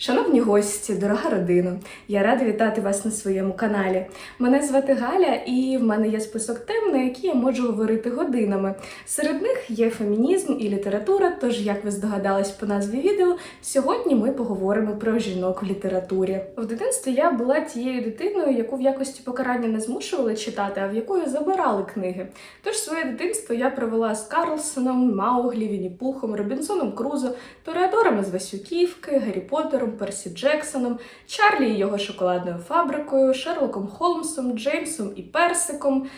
Шановні гості, дорога родина, я рада вітати вас на своєму каналі. Мене звати Галя, і в мене є список тем, на які я можу говорити годинами. Серед них є фемінізм і література. Тож, як ви здогадались по назві відео, сьогодні ми поговоримо про жінок в літературі. В дитинстві я була тією дитиною, яку в якості покарання не змушували читати, а в якої забирали книги. Тож своє дитинство я провела з Карлсоном, Мауглі, Вінні-Пухом, Робінсоном Крузо, Тореадором із Васюківки, Гаррі Поттером, Персі Джексоном, Чарлі і його шоколадною фабрикою, Шерлоком Холмсом, Джеймсом і Персиком.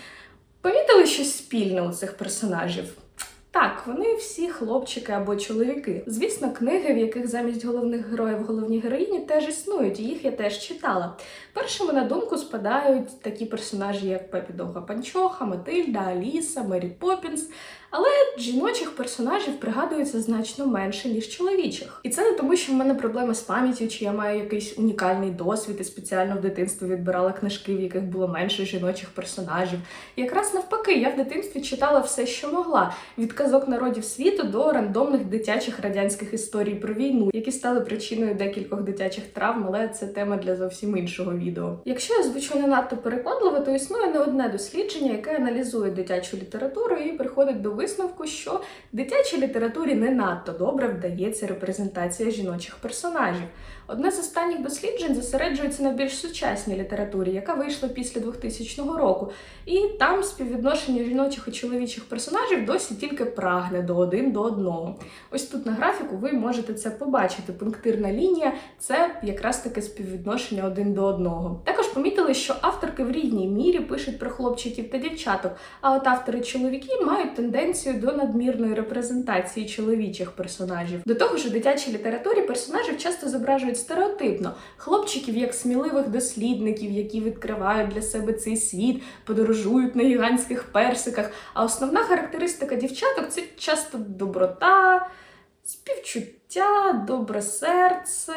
Помітили щось спільне у цих персонажів? Так, вони всі хлопчики або чоловіки. Звісно, книги, в яких замість головних героїв головні героїні теж існують, і їх я теж читала. Першими на думку спадають такі персонажі, як Пепі Довга Панчоха, Матильда, Аліса, Мері Поппінс. Але жіночих персонажів пригадується значно менше, ніж чоловічих. І це не тому, що в мене проблеми з пам'яттю, чи я маю якийсь унікальний досвід і спеціально в дитинстві відбирала книжки, в яких було менше жіночих персонажів. Якраз навпаки, я в дитинстві читала все, що могла: від казок народів світу до рандомних дитячих радянських історій про війну, які стали причиною декількох дитячих травм, але це тема для зовсім іншого відео. Якщо я звучу не надто переконливо, то існує не одне дослідження, яке аналізує дитячу літературу і приходить до висновку, що дитячій літературі не надто добре вдається репрезентація жіночих персонажів. Одне з останніх досліджень зосереджується на більш сучасній літературі, яка вийшла після 2000 року, і там співвідношення жіночих і чоловічих персонажів досі тільки прагне до один до одного. Ось тут на графіку ви можете це побачити. Пунктирна лінія це якраз таке співвідношення один до одного. Також помітили, що авторки в рівній мірі пишуть про хлопчиків та дівчаток, а от автори чоловіки мають тенденцію до надмірної репрезентації чоловічих персонажів. До того ж, у дитячій літературі персонажів часто зображують стереотипно хлопчиків як сміливих дослідників, які відкривають для себе цей світ, подорожують на гігантських персиках. А основна характеристика дівчаток це часто доброта. Співчуття, добре серце,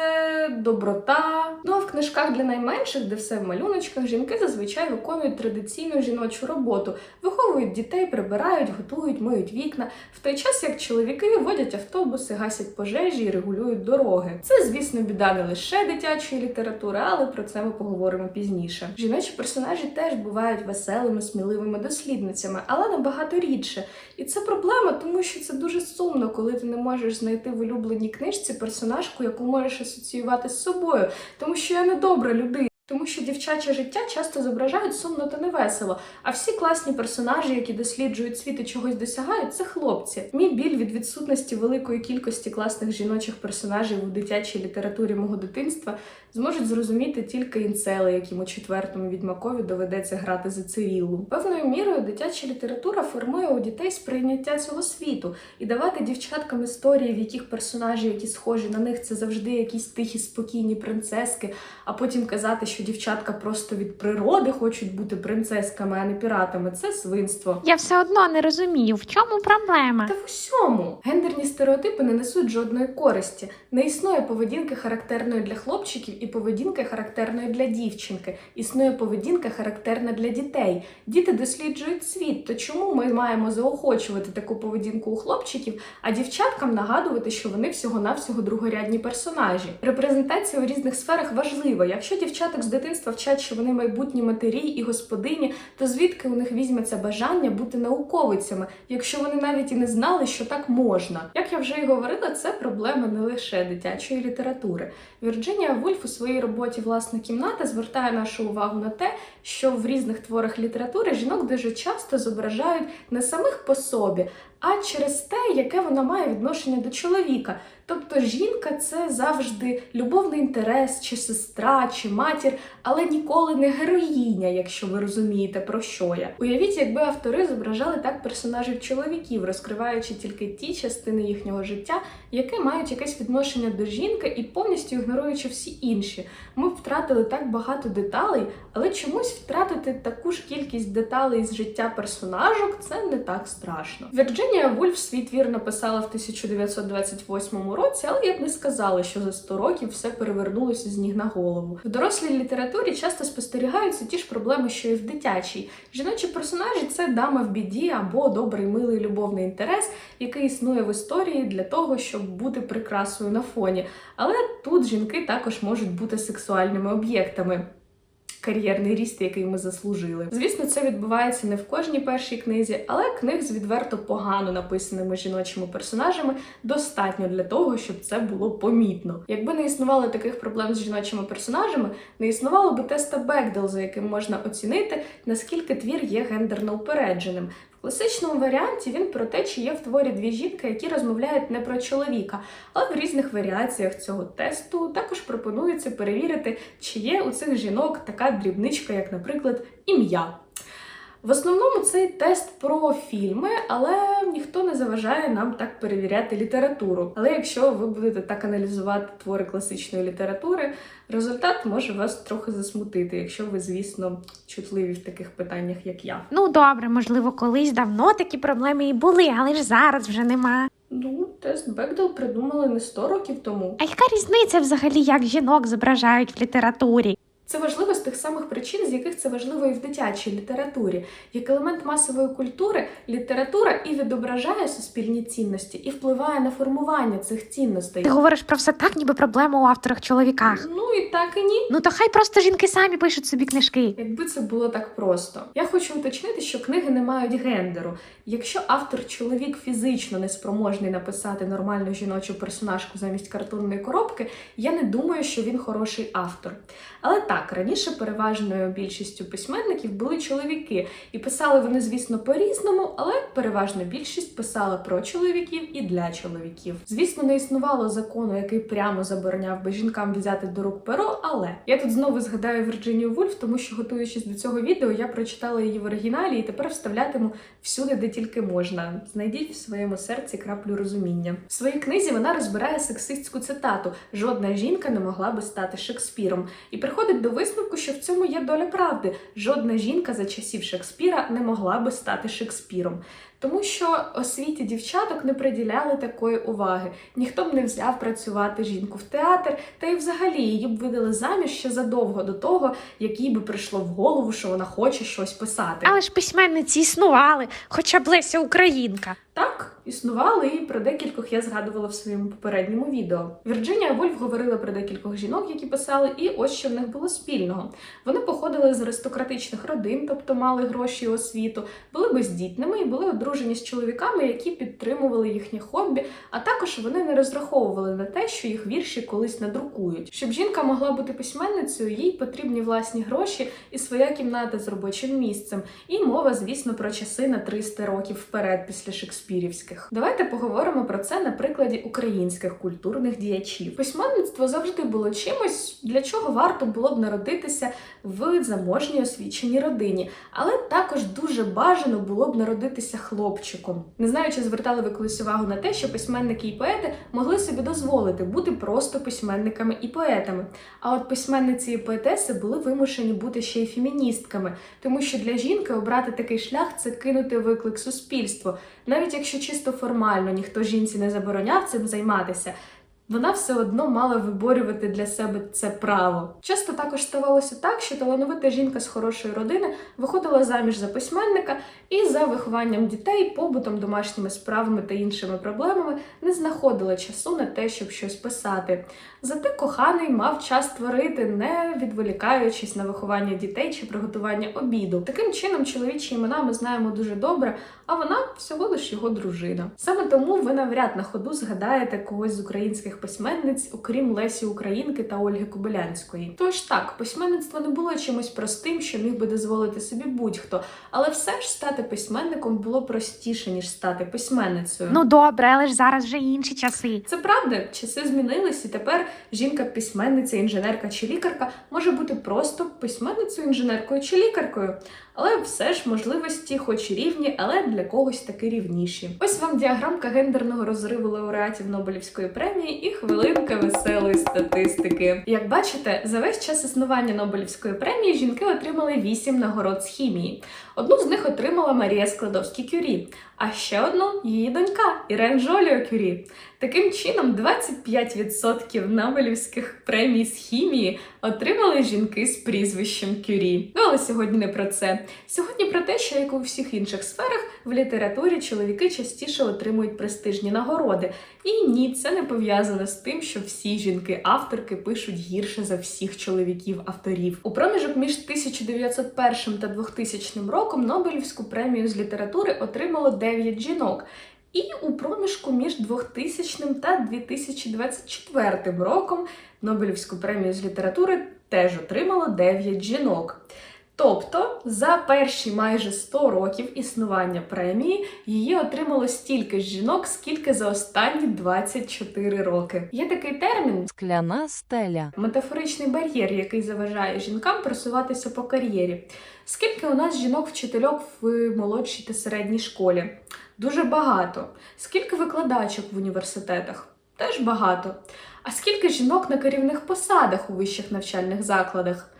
доброта. Ну а в книжках для найменших, де все в малюночках, жінки зазвичай виконують традиційну жіночу роботу, виховують дітей, прибирають, готують, миють вікна, в той час як чоловіки водять автобуси, гасять пожежі і регулюють дороги. Це, звісно, біда не лише дитячої літератури, але про це ми поговоримо пізніше. Жіночі персонажі теж бувають веселими, сміливими дослідницями, але набагато рідше. І це проблема, тому що це дуже сумно, коли ти не можеш знайти в улюбленій книжці персонажку, яку можеш асоціювати з собою, тому що я не добра людина. Тому що дівчаче життя часто зображають сумно та невесело, а всі класні персонажі, які досліджують світ і чогось досягають, це хлопці. Мій біль від відсутності великої кількості класних жіночих персонажів у дитячій літературі мого дитинства зможуть зрозуміти тільки інцели, яким у четвертому відьмакові доведеться грати за Циріллу. Певною мірою дитяча література формує у дітей сприйняття цього світу і давати дівчаткам історії, в яких персонажі, які схожі на них, це завжди якісь тихі, спокійні принцески, а потім казати, що дівчатка просто від природи хочуть бути принцесками, а не піратами. Це свинство. Я все одно не розумію, в чому проблема. Та в усьому гендерні стереотипи не несуть жодної користі. Не існує поведінки характерної для хлопчиків і поведінки характерної для дівчинки. Існує поведінка характерна для дітей. Діти досліджують світ. То чому ми маємо заохочувати таку поведінку у хлопчиків, а дівчаткам нагадувати, що вони всього-навсього другорядні персонажі? Репрезентація у різних сферах важлива. Якщо дівчаток з дитинства вчать, що вони майбутні матері і господині, то звідки у них візьметься бажання бути науковицями, якщо вони навіть і не знали, що так можна? Як я вже і говорила, це проблема не лише дитячої літератури. Вірджинія Вульф у своїй роботі Власна кімната звертає нашу увагу на те, що в різних творах літератури жінок дуже часто зображають не самих по собі, а через те, яке вона має відношення до чоловіка. Тобто жінка це завжди любовний інтерес, чи сестра, чи матір, але ніколи не героїня, якщо ви розумієте про що я. Уявіть, якби автори зображали так персонажів чоловіків, розкриваючи тільки ті частини їхнього життя, які мають якесь відношення до жінки і повністю ігноруючи всі інші. Ми б втратили так багато деталей, але чомусь втратити таку ж кількість деталей з життя персонажок це не так страшно. Вірджинія Вульф свій твір написала в 1928 році, але я б не сказала, що за 100 років все перевернулося з ніг на голову. В дорослій літературі часто спостерігаються ті ж проблеми, що і в дитячій. Жіночі персонажі це дама в біді або добрий милий любовний інтерес, який існує в історії для того, щоб бути прикрасою на фоні. Але тут жінки також можуть бути сексуальними об'єктами. Кар'єрний ріст, який ми заслужили. Звісно, це відбувається не в кожній першій книзі, але книг з відверто погано написаними жіночими персонажами достатньо для того, щоб це було помітно. Якби не існувало таких проблем з жіночими персонажами, не існувало би теста Бекдел, за яким можна оцінити, наскільки твір є гендерно упередженим. Класичному варіанті він про те, чи є в творі дві жінки, які розмовляють не про чоловіка, але в різних варіаціях цього тесту також пропонується перевірити, чи є у цих жінок така дрібничка, як, наприклад, ім'я. В основному цей тест про фільми, але ніхто не заважає нам так перевіряти літературу. Але якщо ви будете так аналізувати твори класичної літератури, результат може вас трохи засмутити, якщо ви, звісно, чутливі в таких питаннях, як я. Ну добре, можливо, колись давно такі проблеми і були, але ж зараз вже нема. Ну, тест Бекдел придумали не 100 років тому. А яка різниця взагалі, як жінок зображають в літературі? Це важливо з тих самих причин, з яких це важливо і в дитячій літературі. Як елемент масової культури, література і відображає суспільні цінності, і впливає на формування цих цінностей. Ти говориш про все так, ніби проблема у авторах чоловіках. Ну і так і ні. Ну то хай просто жінки самі пишуть собі книжки. Якби це було так просто. Я хочу уточнити, що книги не мають гендеру. Якщо автор чоловік фізично неспроможний написати нормальну жіночу персонажку замість картонної коробки, я не думаю, що він хороший автор. Але так, раніше переважною більшістю письменників були чоловіки, і писали вони, звісно, по-різному, але переважна більшість писала про чоловіків і для чоловіків. Звісно, не існувало закону, який прямо забороняв би жінкам взяти до рук перо, але я тут знову згадаю Вірджинію Вульф, тому що готуючись до цього відео, я прочитала її в оригіналі і тепер вставлятиму всюди, де тільки можна. Знайдіть в своєму серці краплю розуміння. В своїй книзі вона розбирає сексистську цитату: жодна жінка не могла би стати Шекспіром, і приходить до висновку, що в цьому є доля правди. Жодна жінка за часів Шекспіра не могла би стати Шекспіром. Тому що освіті дівчаток не приділяли такої уваги. Ніхто б не взяв працювати жінку в театр, та й взагалі її б видали заміж ще задовго до того, як їй би прийшло в голову, що вона хоче щось писати. Але ж письменниці існували, хоча б Леся Українка. Так, існували і про декількох я згадувала в своєму попередньому відео. Вірджинія Вульф говорила про декількох жінок, які писали, і ось що в них було спільного. Вони походили з аристократичних родин, тобто мали гроші і освіту, були бездітними і були одружені з чоловіками, які підтримували їхнє хобі, а також вони не розраховували на те, що їх вірші колись надрукують. Щоб жінка могла бути письменницею, їй потрібні власні гроші і своя кімната з робочим місцем. І мова, звісно, про часи на 300 років вперед після Шекспірівських. Давайте поговоримо про це на прикладі українських культурних діячів. Письменництво завжди було чимось, для чого варто було б народитися в заможній освіченій родині, але також дуже бажано було б народитися хлопчиком. Не знаю, чи звертали ви колись увагу на те, що письменники і поети могли собі дозволити бути просто письменниками і поетами. А от письменниці і поетеси були вимушені бути ще й феміністками, тому що для жінки обрати такий шлях це кинути виклик суспільству. Навіть якщо чисто формально ніхто жінці не забороняв цим займатися. Вона все одно мала виборювати для себе це право. Часто також ставалося так, що талановита жінка з хорошої родини виходила заміж за письменника і за вихованням дітей, побутом, домашніми справами та іншими проблемами не знаходила часу на те, щоб щось писати. Зате коханий мав час творити, не відволікаючись на виховання дітей чи приготування обіду. Таким чином, чоловічі імена ми знаємо дуже добре, а вона всього лиш його дружина. Саме тому ви навряд на ходу згадаєте когось з українських письменниць, окрім Лесі Українки та Ольги Кобилянської. Тож так, письменництво не було чимось простим, що міг би дозволити собі будь-хто, але все ж стати письменником було простіше ніж стати письменницею. Ну добре, але ж зараз вже інші часи. Це правда, часи змінились, і тепер жінка-письменниця, інженерка чи лікарка може бути просто письменницею, інженеркою чи лікаркою. Але все ж можливості, хоч і рівні, але для когось таки рівніші. Ось вам діаграмка гендерного розриву лауреатів Нобелівської премії, і хвилинка веселої статистики. Як бачите, за весь час існування Нобелівської премії жінки отримали 8 нагород з хімії. Одну з них отримала Марія Складовський Кюрі, а ще одну її донька Ірен Жоліо Кюрі. Таким чином, 25% Нобелівських премій з хімії отримали жінки з прізвищем Кюрі. Ну але сьогодні не про це. Сьогодні про те, що як у всіх інших сферах в літературі чоловіки частіше отримують престижні нагороди. І ні, це не пов'язано з тим, що всі жінки-авторки пишуть гірше за всіх чоловіків-авторів. У проміжок між 1901 та 2000 роком Нобелівську премію з літератури отримало 9 жінок. І у проміжку між 2000 та 2024 роком Нобелівську премію з літератури теж отримало 9 жінок. Тобто за перші майже 100 років існування премії її отримало стільки ж жінок, скільки за останні 24 роки. Є такий термін Скляна стеля. метафоричний бар'єр, який заважає жінкам просуватися по кар'єрі. Скільки у нас жінок-вчительок в молодшій та середній школі? Дуже багато. Скільки викладачок в університетах? Теж багато. А скільки жінок на керівних посадах у вищих навчальних закладах?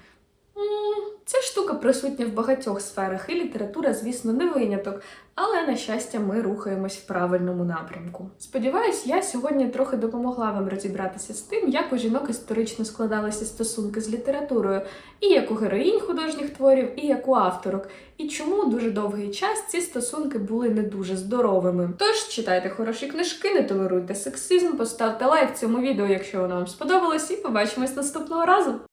Ця штука присутня в багатьох сферах, і література, звісно, не виняток, але на щастя, ми рухаємось в правильному напрямку. Сподіваюсь, я сьогодні трохи допомогла вам розібратися з тим, як у жінок історично складалися стосунки з літературою, і як у героїнь художніх творів, і як у авторок, і чому дуже довгий час ці стосунки були не дуже здоровими. Тож читайте хороші книжки, не толеруйте сексизм, поставте лайк цьому відео, якщо воно вам сподобалось, і побачимось наступного разу.